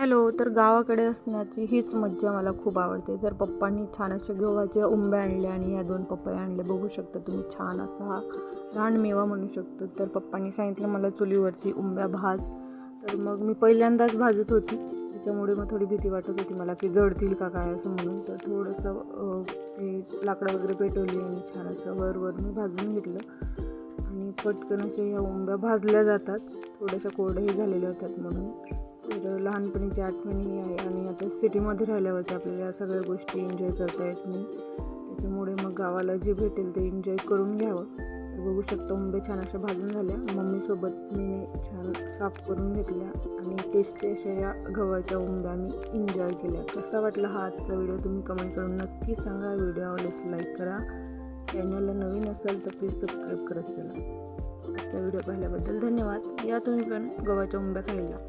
Hello तर गावाकडे असण्याची हीच मज्जा मला खूप आवडते. जर पप्पांनी छान अशा गव्हाच्या उंब्या आणल्या आणि या दोन पप्पा आणले बघू शकता तुम्ही छान असा हा मेवा म्हणू शकतो. तर पप्पांनी सांगितलं मला चुलीवरती उंब्या भाज. तर मग मी पहिल्यांदाच भाजत होती. त्याच्यामुळे मग थोडी भीती वाटत होती मला की जळतील का काय असं म्हणून. तर थोडंसं ते लाकडं वगैरे पेटवली आणि छान असं वरवर मी भाजून घेतलं. पटकन अशा ह्या उंब्या भाजल्या जातात. थोड्याशा कोरड्याही झालेल्या होत्यात म्हणून. तर लहानपणीची आठवणी आहे आणि आता सिटीमध्ये राहिल्यावरती आपल्याला या सगळ्या गोष्टी एन्जॉय करता येत नाही. त्याच्यामुळे मग गावाला जे भेटेल ते एन्जॉय करून घ्यावं. तर बघू शकता उंबे छान अशा भाजून झाल्या. मम्मीसोबत मी छान साफ करून घेतल्या आणि टेस्टी अशा या गव्हाच्या उंब्या मी एन्जॉय केल्या. कसा वाटला हा आजचा व्हिडिओ तुम्ही कमेंट करून नक्की सांगा. व्हिडिओ आवडल्यास लाईक करा. चॅनलला नवीन असाल तर प्लीज सबस्क्राईब करत चला. व्हिडिओ पाहिल्याबद्दल धन्यवाद या तुम्ही पण गव्हाच्या उंब्या खायला